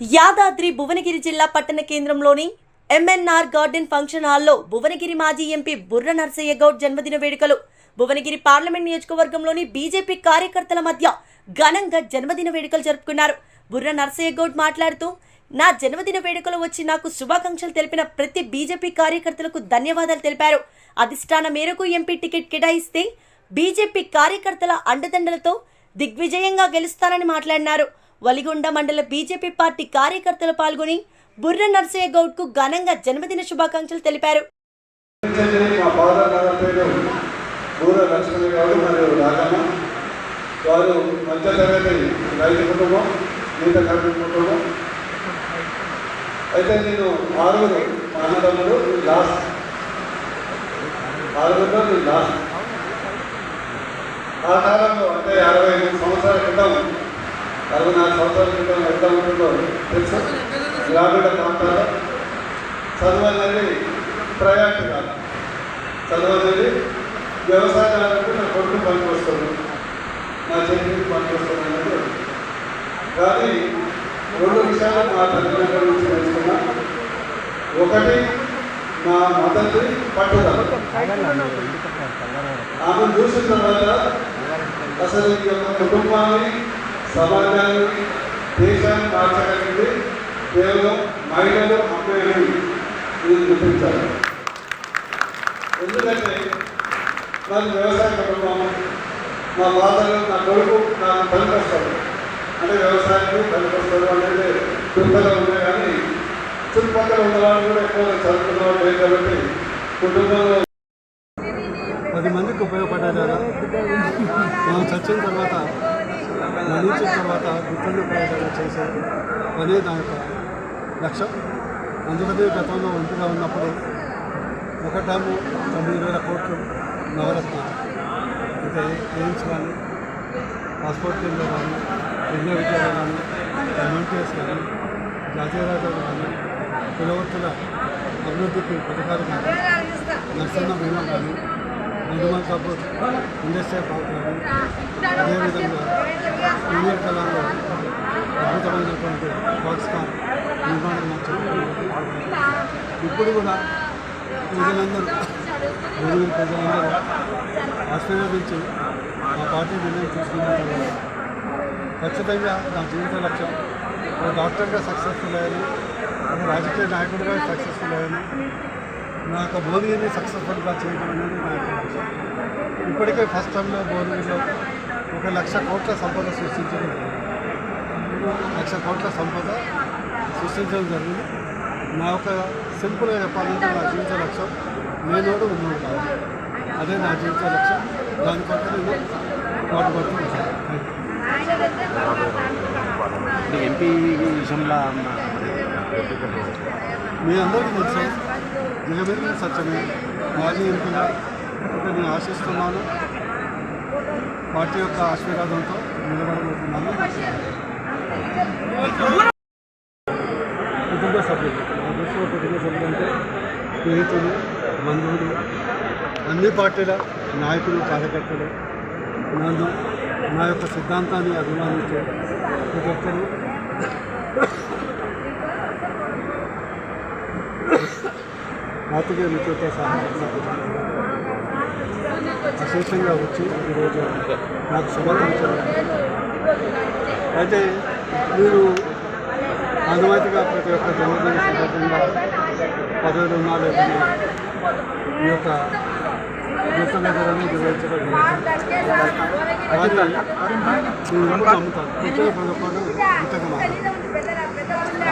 యాదాద్రి భువనగిరి జిల్లా పట్టణ కేంద్రంలోని ఎంఎన్ఆర్ గార్డెన్ ఫంక్షన్ హాల్లో భువనగిరి మాజీ ఎంపీ బుర్ర నర్సయ్య గౌడ్ జన్మదిన వేడుకలు. భువనగిరి పార్లమెంట్ నియోజకవర్గంలోని బీజేపీ కార్యకర్తల మధ్య ఘనంగా జన్మదిన వేడుకలు జరుపుకున్నారు. బుర్ర నర్సయ్య గౌడ్ మాట్లాడుతూ నా జన్మదిన వేడుకలు వచ్చి నాకు శుభాకాంక్షలు తెలిపిన ప్రతి బీజేపీ కార్యకర్తలకు ధన్యవాదాలు తెలిపారు. అధిష్టాన మేరకు ఎంపీ టికెట్ కేటాయిస్తే బీజేపీ కార్యకర్తల అండదండలతో దిగ్విజయంగా గెలుస్తానని మాట్లాడినారు. వలిగొండ మండల బీజేపీ పార్టీ కార్యకర్తలు పాల్గొని బుర్ర నర్సయ్య గౌడ్కు ఘనంగా జన్మదిన శుభాకాంక్షలు తెలిపారు. వారు మధ్యతరగతి రైతు కుటుంబం మిగతా కార్మిక కుటుంబం. అయితే నేను ఆరుగురు మా అన్నదమ్ముడు లాస్ట్. ఆరుగురులో నేను లాస్ట్. ఆ కాలంలో అంటే అరవై ఐదు సంవత్సరాల క్రితం అరవై నాలుగు సంవత్సరాల క్రితం ఎట్లా ఉంటుందో తెలుసు? గ్రామీణ ప్రాంతాల్లో. చదువు అనేది ప్రయారిటీ కాదు. చదువు అనేది వ్యవసాయాలకు నా కొడుకు పనికి వస్తుంది నా చెల్లికి పనికి వస్తుంది అనేది కానీ రెండు విషయాలు మా తల్లిదండ్రుల నుంచి నేర్చుకున్నా ఒకటి మా మద్దతు పట్టుదల. ఆమె చూసిన తర్వాత అసలు ఈ యొక్క కుటుంబాన్ని సమాజాన్ని దేశాన్ని మార్చగలిగింది కేవలం మహిళలు అమ్మాయిలు ఇది గుర్తించాలి. ఎందుకంటే నాకు వ్యవసాయ కుటుంబం మా ఫాదర్ నా కొడుకు నాకు పనికొస్తాడు అంటే వ్యవసాయానికి పనికొస్తాడు అనేది చుట్టలో ఉన్నాయి కానీ చుట్టుపక్కల ఉన్న వాళ్ళు కూడా ఎక్కువ చదువుకున్న వాళ్ళు లేదు కాబట్టి కుటుంబంలో పది మందికి ఉపయోగపడేలాగా మనం చచ్చిన తర్వాత మరణించిన తర్వాత గుర్తుండిపోయేలాగా చేసే అనే నా యొక్క లక్ష్యం అందుకనే గతంలో ఒంటిగా ఉన్నప్పుడు ఒక డ్యాము తొమ్మిది వేల కోట్లు నవరత్న అంటే ఎయిమ్స్ కానీ పాస్పోర్ట్ కేంద్రం కానీ యజ్ఞ విద్యాలయం కానీ ఎంఎంటీఎస్ కానీ జాతీయ రాజధాని కానీ కులవృత్తుల అభివృద్ధికి పథకాలు కానీ నర్సన్న బీమా కానీ నిర్మల్ సపోర్ట్ ఇండస్ట్రియల్ పార్క్ కానీ అదేవిధంగా ఇండియన్ కళలో అద్భుతమైనటువంటి ఫాక్స్కాన్ నిర్మాణం ఇప్పుడు కూడా ప్రజలందరూ భూమి ప్రజలందరూ ఆశీర్వదించి నా పార్టీ నిర్ణయం తీసుకున్న ఖచ్చితంగా నా జీవిత లక్ష్యం ఒక డాక్టర్గా సక్సెస్ఫుల్ అయ్యాను ఒక రాజకీయ నాయకుడిగా సక్సెస్ఫుల్ అయ్యాను నా యొక్క భోగిని సక్సెస్ఫుల్గా చేయడం అనేది నా యొక్క లక్ష్యం. ఇప్పటికే ఫస్ట్ టైంలో భోగిలో ఒక లక్ష కోట్ల సంపద సృష్టించడం జరిగింది. లక్ష కోట్ల సంపద సృష్టించడం జరిగింది. నా ఒక సింపుల్గా చెప్పాలంటే నా జీవిత లక్ష్యం నేనోడు ఉన్నోడు కాదు. అదే నా జీవిత లక్ష్యం. దానికొరకు నేను పాటుపడుతూ ఉంటాను. Thank you. ఎంపీ విషయంలో మీ అందరికీ తెలుసు జగమెరిగిన సత్యమే. మాజీ ఎంపీగా నేను ఆశిస్తున్నాను. పార్టీ యొక్క ఆశీర్వాదంతో నిలబడబోతున్నాను. కుటుంబ సభ్యులు నా కుటుంబ సభ్యులు అంటే స్నేహితులు బంధువులు అన్ని పార్టీల నాయకులు కార్యకర్తలు నన్ను నా యొక్క సిద్ధాంతాన్ని అభిమానించే ప్రతి ఒక్కరు ఆర్థిక మిత్రులతో సహా అశేషంగా వచ్చి ఈరోజు నాకు శుభాకాంక్షలు. అయితే మీరు అనుమతిగా ప్రతి ఒక్క జన్మదిన సందర్భంగా పదవులు ఉన్నా లేకుండా ఈ యొక్క గుర్తులను నిర్వహించడం నేను నమ్ముతాను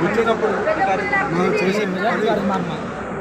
పుట్టిన ప్రతి ఒక్కరు మనం చేసే